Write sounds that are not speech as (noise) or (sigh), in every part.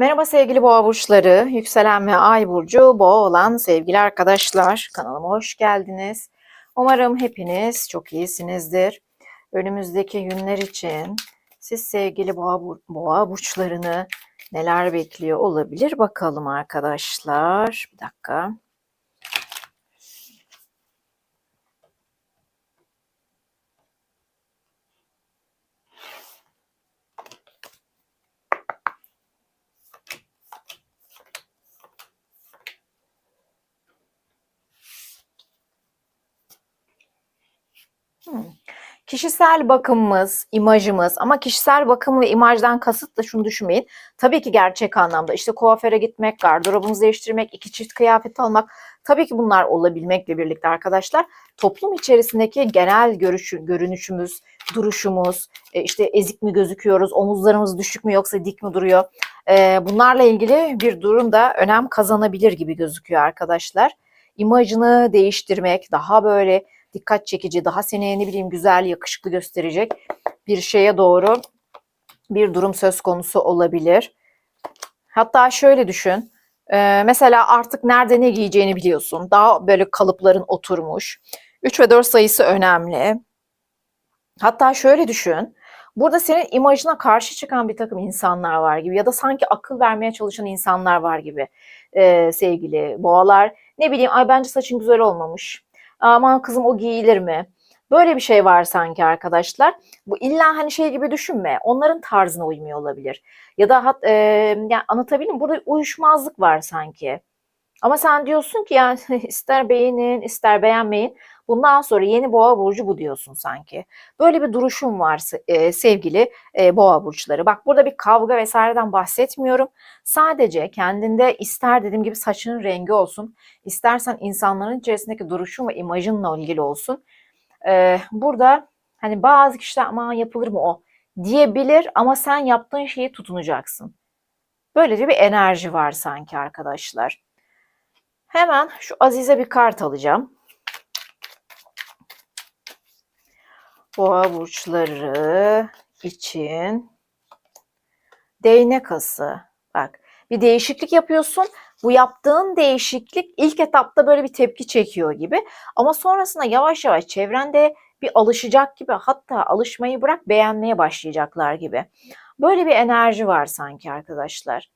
Merhaba sevgili boğa burçları, yükselen ve ay burcu boğa olan sevgili arkadaşlar. Kanalıma hoş geldiniz. Umarım hepiniz çok iyisinizdir. Önümüzdeki günler için siz sevgili boğa, boğa burçlarını neler bekliyor olabilir bakalım arkadaşlar. Bir dakika. Hmm. Kişisel bakımımız, imajımız ama kişisel bakım ve imajdan kasıt da şunu düşünmeyin. Tabii ki gerçek anlamda işte kuaföre gitmek, gardırobumuzu değiştirmek, iki çift kıyafet almak tabii ki bunlar olabilmekle birlikte arkadaşlar toplum içerisindeki genel görüşü, görünüşümüz, duruşumuz, e, işte ezik mi gözüküyoruz, omuzlarımız düşük mü yoksa dik mi duruyor? E, bunlarla ilgili bir durum da önem kazanabilir gibi gözüküyor arkadaşlar. İmajını değiştirmek, daha böyle dikkat çekici, daha seni ne bileyim güzel, yakışıklı gösterecek bir şeye doğru bir durum söz konusu olabilir. Hatta şöyle düşün. e, Mesela artık nerede ne giyeceğini biliyorsun. Daha böyle kalıpların oturmuş. 3 ve 4 sayısı önemli. Hatta şöyle düşün. Burada senin imajına karşı çıkan bir takım insanlar var gibi ya da sanki akıl vermeye çalışan insanlar var gibi e, sevgili boğalar. Ne bileyim ay bence saçın güzel olmamış. Aman kızım o giyilir mi? Böyle bir şey var sanki arkadaşlar. Bu illa hani şey gibi düşünme. Onların tarzına uymuyor olabilir. Ya da hat, e, yani anlatabildim mi? Burada uyuşmazlık var sanki. Ama sen diyorsun ki yani (laughs) ister beğenin ister beğenmeyin. Bundan sonra yeni boğa burcu bu diyorsun sanki. Böyle bir duruşum var e, sevgili e, boğa burçları. Bak burada bir kavga vesaireden bahsetmiyorum. Sadece kendinde ister dediğim gibi saçının rengi olsun, istersen insanların içerisindeki duruşun ve imajınla ilgili olsun. E, burada hani bazı kişiler ama yapılır mı o diyebilir ama sen yaptığın şeyi tutunacaksın. Böylece bir enerji var sanki arkadaşlar. Hemen şu Azize bir kart alacağım. Boğa burçları için değnek ası. Bak bir değişiklik yapıyorsun. Bu yaptığın değişiklik ilk etapta böyle bir tepki çekiyor gibi. Ama sonrasında yavaş yavaş çevrende bir alışacak gibi hatta alışmayı bırak beğenmeye başlayacaklar gibi. Böyle bir enerji var sanki arkadaşlar.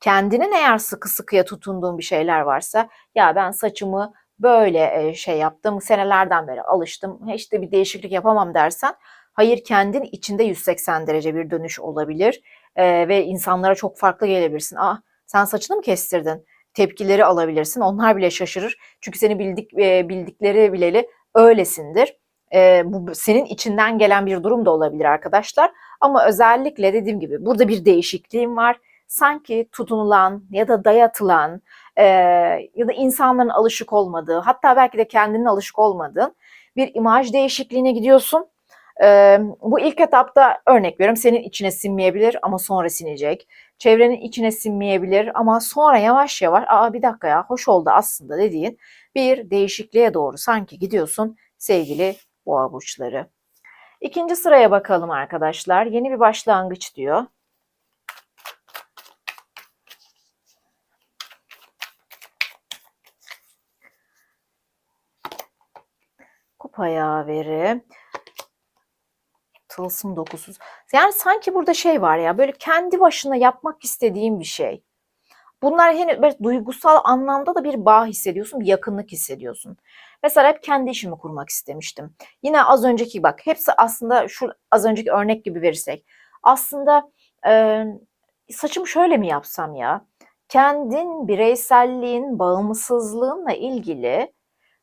Kendinin eğer sıkı sıkıya tutunduğun bir şeyler varsa ya ben saçımı böyle şey yaptım senelerden beri alıştım işte bir değişiklik yapamam dersen hayır kendin içinde 180 derece bir dönüş olabilir ee, ve insanlara çok farklı gelebilirsin. Ah sen saçını mı kestirdin? Tepkileri alabilirsin. Onlar bile şaşırır. Çünkü seni bildik e, bildikleri bileli öylesindir. E, bu senin içinden gelen bir durum da olabilir arkadaşlar. Ama özellikle dediğim gibi burada bir değişikliğim var. Sanki tutunulan ya da dayatılan e, ya da insanların alışık olmadığı hatta belki de kendinin alışık olmadığın bir imaj değişikliğine gidiyorsun. E, bu ilk etapta örnek veriyorum senin içine sinmeyebilir ama sonra sinecek. Çevrenin içine sinmeyebilir ama sonra yavaş yavaş aa bir dakika ya hoş oldu aslında dediğin bir değişikliğe doğru sanki gidiyorsun sevgili boğa burçları. İkinci sıraya bakalım arkadaşlar. Yeni bir başlangıç diyor. Kupa yaveri. Tılsım dokusu. Yani sanki burada şey var ya böyle kendi başına yapmak istediğim bir şey. Bunlar henüz böyle duygusal anlamda da bir bağ hissediyorsun, bir yakınlık hissediyorsun. Mesela hep kendi işimi kurmak istemiştim. Yine az önceki bak hepsi aslında şu az önceki örnek gibi verirsek. Aslında e, saçımı şöyle mi yapsam ya? Kendin bireyselliğin, bağımsızlığınla ilgili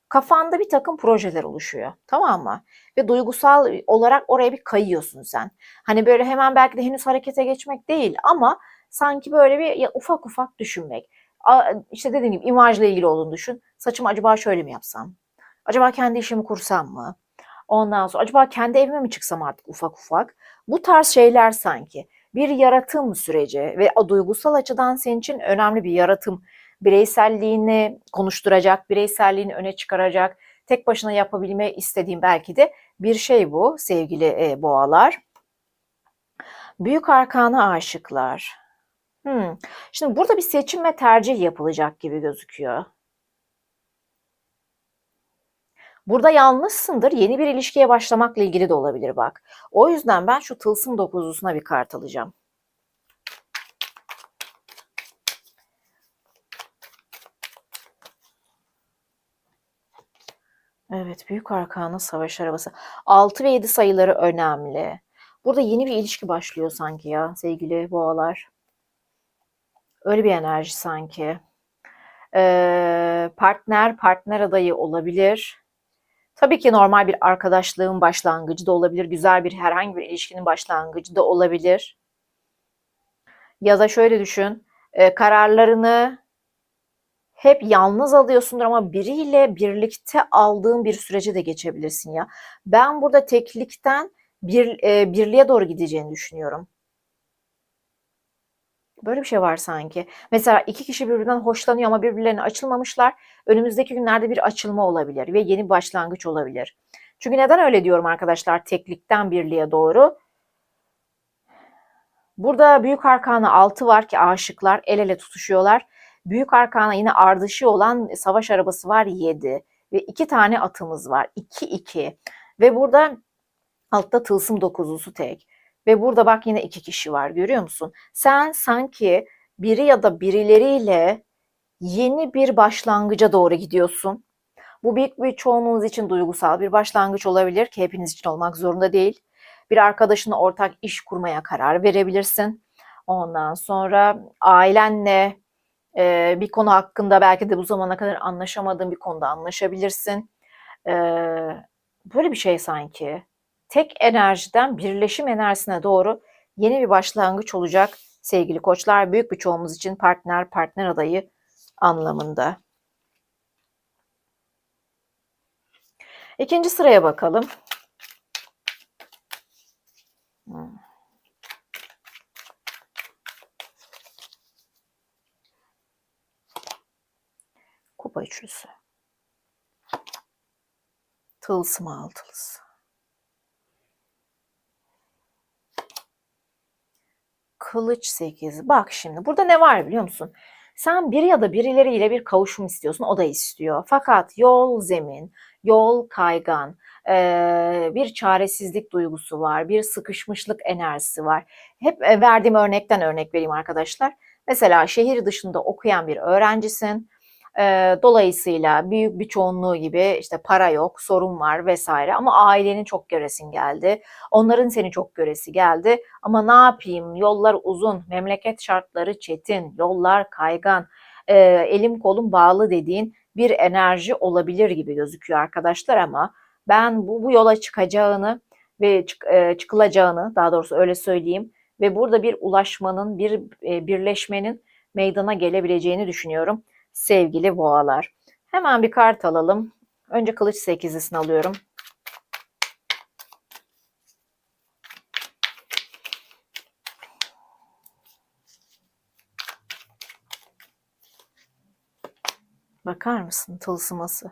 kafanda bir takım projeler oluşuyor. Tamam mı? Ve duygusal olarak oraya bir kayıyorsun sen. Hani böyle hemen belki de henüz harekete geçmek değil ama sanki böyle bir ya ufak ufak düşünmek. İşte dediğim gibi imajla ilgili olduğunu düşün. Saçımı acaba şöyle mi yapsam? Acaba kendi işimi kursam mı? Ondan sonra acaba kendi evime mi çıksam artık ufak ufak? Bu tarz şeyler sanki bir yaratım süreci ve o duygusal açıdan senin için önemli bir yaratım bireyselliğini konuşturacak, bireyselliğini öne çıkaracak, tek başına yapabilme istediğim belki de bir şey bu sevgili e, boğalar. Büyük arkana aşıklar. Hmm. Şimdi burada bir seçim ve tercih yapılacak gibi gözüküyor. Burada yalnızsındır. Yeni bir ilişkiye başlamakla ilgili de olabilir bak. O yüzden ben şu tılsım dokuzlusuna bir kart alacağım. Evet, büyük arkana savaş arabası. 6 ve 7 sayıları önemli. Burada yeni bir ilişki başlıyor sanki ya sevgili boğalar. Öyle bir enerji sanki. Ee, partner, partner adayı olabilir. Tabii ki normal bir arkadaşlığın başlangıcı da olabilir. Güzel bir herhangi bir ilişkinin başlangıcı da olabilir. Ya da şöyle düşün. e, kararlarını hep yalnız alıyorsundur ama biriyle birlikte aldığın bir sürece de geçebilirsin ya. Ben burada teklikten bir e, birliğe doğru gideceğini düşünüyorum. Böyle bir şey var sanki. Mesela iki kişi birbirinden hoşlanıyor ama birbirlerine açılmamışlar. Önümüzdeki günlerde bir açılma olabilir ve yeni başlangıç olabilir. Çünkü neden öyle diyorum arkadaşlar teklikten birliğe doğru? Burada büyük arkana 6 var ki aşıklar el ele tutuşuyorlar. Büyük arkana yine ardışı olan savaş arabası var 7 ve iki tane atımız var 2-2 ve burada altta tılsım dokuzlusu tek. Ve burada bak yine iki kişi var görüyor musun? Sen sanki biri ya da birileriyle yeni bir başlangıca doğru gidiyorsun. Bu büyük bir çoğunluğunuz için duygusal bir başlangıç olabilir ki hepiniz için olmak zorunda değil. Bir arkadaşınla ortak iş kurmaya karar verebilirsin. Ondan sonra ailenle e, bir konu hakkında belki de bu zamana kadar anlaşamadığın bir konuda anlaşabilirsin. E, böyle bir şey sanki tek enerjiden birleşim enerjisine doğru yeni bir başlangıç olacak sevgili koçlar. Büyük bir çoğumuz için partner, partner adayı anlamında. İkinci sıraya bakalım. Hmm. Kupa üçlüsü. Tılsım altılısı. Kılıç 8. Bak şimdi burada ne var biliyor musun? Sen biri ya da birileriyle bir kavuşum istiyorsun. O da istiyor. Fakat yol zemin, yol kaygan, bir çaresizlik duygusu var. Bir sıkışmışlık enerjisi var. Hep verdiğim örnekten örnek vereyim arkadaşlar. Mesela şehir dışında okuyan bir öğrencisin e, dolayısıyla büyük bir çoğunluğu gibi işte para yok, sorun var vesaire ama ailenin çok göresin geldi. Onların seni çok göresi geldi. Ama ne yapayım? Yollar uzun, memleket şartları çetin, yollar kaygan, e, elim kolum bağlı dediğin bir enerji olabilir gibi gözüküyor arkadaşlar ama ben bu, bu yola çıkacağını ve çık, e, çıkılacağını daha doğrusu öyle söyleyeyim ve burada bir ulaşmanın, bir e, birleşmenin meydana gelebileceğini düşünüyorum sevgili boğalar. Hemen bir kart alalım. Önce kılıç sekizlisini alıyorum. Bakar mısın tılsıması?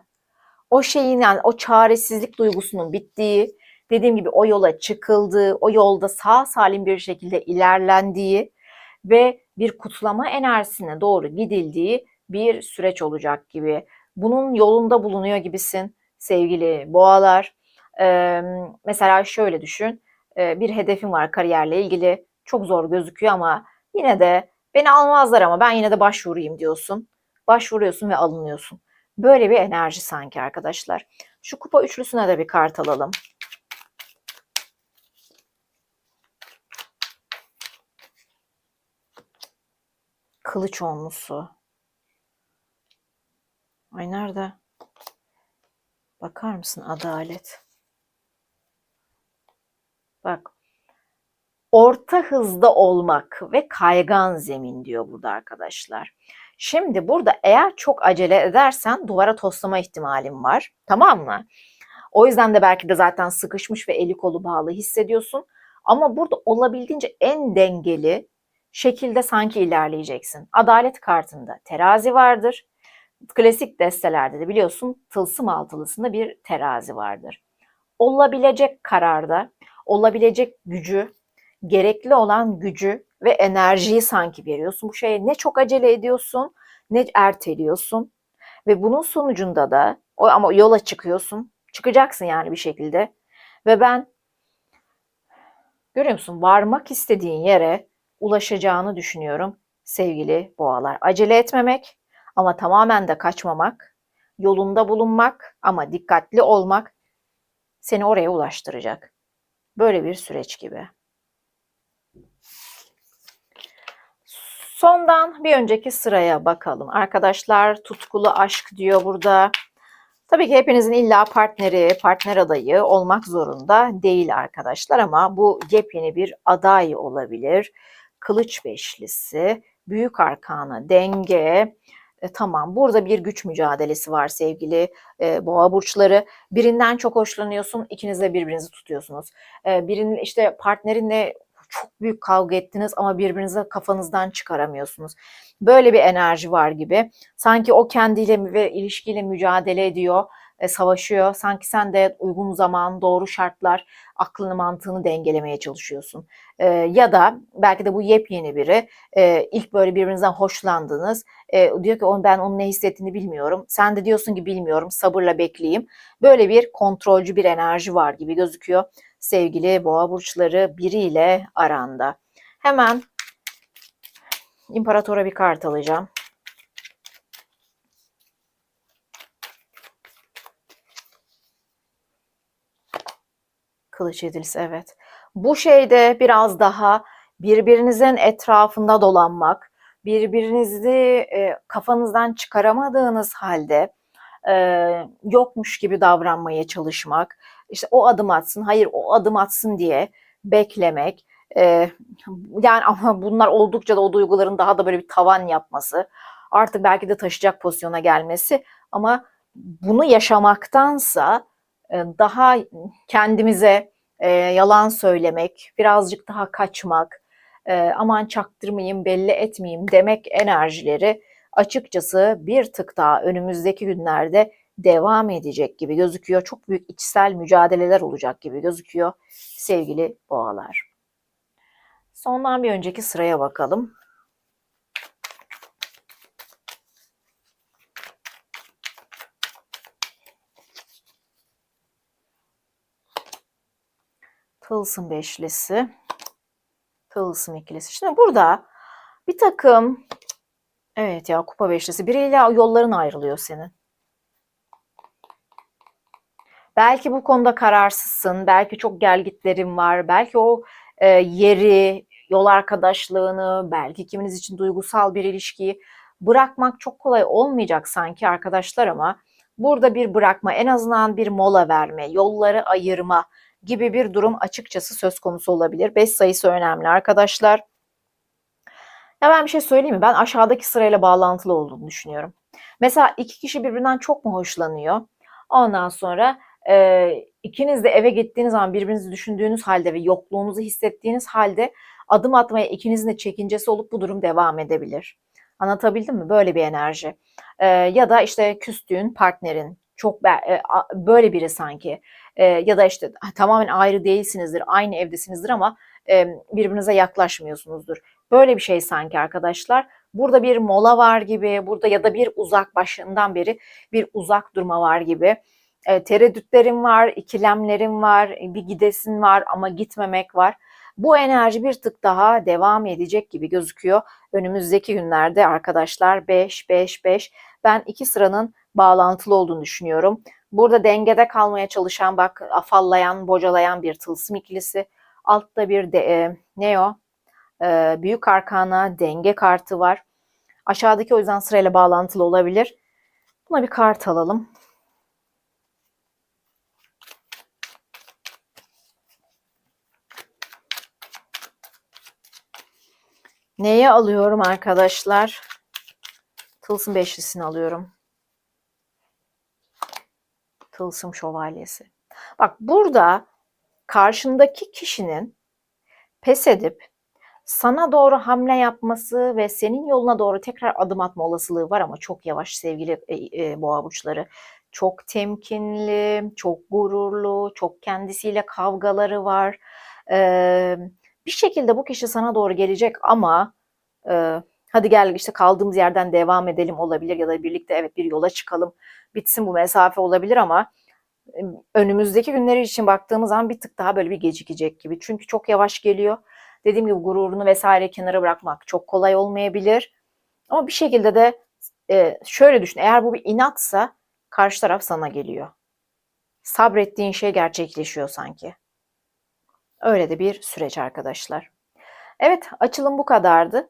O şeyin yani o çaresizlik duygusunun bittiği, dediğim gibi o yola çıkıldığı, o yolda sağ salim bir şekilde ilerlendiği ve bir kutlama enerjisine doğru gidildiği bir süreç olacak gibi. Bunun yolunda bulunuyor gibisin sevgili boğalar. Ee, mesela şöyle düşün. Ee, bir hedefin var kariyerle ilgili. Çok zor gözüküyor ama yine de beni almazlar ama ben yine de başvurayım diyorsun. Başvuruyorsun ve alınıyorsun. Böyle bir enerji sanki arkadaşlar. Şu kupa üçlüsüne de bir kart alalım. Kılıç onlusu. Ay nerede? Bakar mısın adalet? Bak. Orta hızda olmak ve kaygan zemin diyor burada arkadaşlar. Şimdi burada eğer çok acele edersen duvara toslama ihtimalin var. Tamam mı? O yüzden de belki de zaten sıkışmış ve eli kolu bağlı hissediyorsun. Ama burada olabildiğince en dengeli şekilde sanki ilerleyeceksin. Adalet kartında terazi vardır klasik destelerde de biliyorsun tılsım altılısında bir terazi vardır. Olabilecek kararda, olabilecek gücü, gerekli olan gücü ve enerjiyi sanki veriyorsun. Bu şeye ne çok acele ediyorsun ne erteliyorsun. Ve bunun sonucunda da o ama yola çıkıyorsun. Çıkacaksın yani bir şekilde. Ve ben görüyor musun varmak istediğin yere ulaşacağını düşünüyorum sevgili boğalar. Acele etmemek ama tamamen de kaçmamak, yolunda bulunmak ama dikkatli olmak seni oraya ulaştıracak. Böyle bir süreç gibi. Sondan bir önceki sıraya bakalım. Arkadaşlar tutkulu aşk diyor burada. Tabii ki hepinizin illa partneri, partner adayı olmak zorunda değil arkadaşlar ama bu yepyeni bir aday olabilir. Kılıç beşlisi, büyük arkana, denge, e, tamam burada bir güç mücadelesi var sevgili e, boğa burçları. Birinden çok hoşlanıyorsun, ikiniz de birbirinizi tutuyorsunuz. E, birinin işte partnerinle çok büyük kavga ettiniz ama birbirinizi kafanızdan çıkaramıyorsunuz. Böyle bir enerji var gibi. Sanki o kendiyle ve ilişkiyle mücadele ediyor, e, savaşıyor. Sanki sen de uygun zaman, doğru şartlar, aklını mantığını dengelemeye çalışıyorsun. E, ya da belki de bu yepyeni biri. E, ilk böyle birbirinizden hoşlandınız. E, diyor ki ben onun ne hissettiğini bilmiyorum. Sen de diyorsun ki bilmiyorum, sabırla bekleyeyim. Böyle bir kontrolcü bir enerji var gibi gözüküyor sevgili boğa burçları biriyle aranda. Hemen imparatora bir kart alacağım. Kılıç yedilisi evet. Bu şeyde biraz daha birbirinizin etrafında dolanmak, birbirinizi e, kafanızdan çıkaramadığınız halde e, yokmuş gibi davranmaya çalışmak, işte o adım atsın, hayır o adım atsın diye beklemek. E, yani ama bunlar oldukça da o duyguların daha da böyle bir tavan yapması, artık belki de taşıyacak pozisyona gelmesi ama bunu yaşamaktansa daha kendimize e, yalan söylemek, birazcık daha kaçmak, e, aman çaktırmayayım, belli etmeyeyim demek enerjileri açıkçası bir tık daha önümüzdeki günlerde devam edecek gibi gözüküyor. Çok büyük içsel mücadeleler olacak gibi gözüküyor sevgili boğalar. Sondan bir önceki sıraya bakalım. Tılsım beşlisi, tılsım ikilisi. Şimdi burada bir takım Evet ya kupa beşlisi. Biriyle yolların ayrılıyor senin. Belki bu konuda kararsızsın. Belki çok gelgitlerin var. Belki o e, yeri, yol arkadaşlığını, belki kiminiz için duygusal bir ilişkiyi bırakmak çok kolay olmayacak sanki arkadaşlar ama burada bir bırakma, en azından bir mola verme, yolları ayırma gibi bir durum açıkçası söz konusu olabilir. 5 sayısı önemli arkadaşlar. Ya ben bir şey söyleyeyim mi? Ben aşağıdaki sırayla bağlantılı olduğunu düşünüyorum. Mesela iki kişi birbirinden çok mu hoşlanıyor? Ondan sonra e, ikiniz de eve gittiğiniz zaman birbirinizi düşündüğünüz halde ve yokluğunuzu hissettiğiniz halde adım atmaya ikinizin de çekincesi olup bu durum devam edebilir. Anlatabildim mi? Böyle bir enerji. E, ya da işte küstüğün partnerin çok e, böyle biri sanki. E, ya da işte tamamen ayrı değilsinizdir, aynı evdesinizdir ama e, birbirinize yaklaşmıyorsunuzdur. Böyle bir şey sanki arkadaşlar. Burada bir mola var gibi, burada ya da bir uzak başından beri bir uzak durma var gibi. E, tereddütlerim var, ikilemlerim var, bir gidesin var ama gitmemek var. Bu enerji bir tık daha devam edecek gibi gözüküyor. Önümüzdeki günlerde arkadaşlar 5, 5, 5. Ben iki sıranın bağlantılı olduğunu düşünüyorum. Burada dengede kalmaya çalışan bak afallayan, bocalayan bir tılsım ikilisi. Altta bir de e, ne o? E, büyük arkana denge kartı var. Aşağıdaki o yüzden sırayla bağlantılı olabilir. Buna bir kart alalım. Neye alıyorum arkadaşlar? Tılsım beşlisini alıyorum. Tılsım şövalyesi. Bak burada karşındaki kişinin pes edip sana doğru hamle yapması ve senin yoluna doğru tekrar adım atma olasılığı var ama çok yavaş sevgili e, e, boğa burçları. Çok temkinli, çok gururlu, çok kendisiyle kavgaları var. Ee, bir şekilde bu kişi sana doğru gelecek ama e, hadi gel işte kaldığımız yerden devam edelim olabilir ya da birlikte evet bir yola çıkalım bitsin bu mesafe olabilir ama önümüzdeki günleri için baktığımız zaman bir tık daha böyle bir gecikecek gibi. Çünkü çok yavaş geliyor. Dediğim gibi gururunu vesaire kenara bırakmak çok kolay olmayabilir. Ama bir şekilde de e, şöyle düşün. Eğer bu bir inatsa karşı taraf sana geliyor. Sabrettiğin şey gerçekleşiyor sanki. Öyle de bir süreç arkadaşlar. Evet açılım bu kadardı.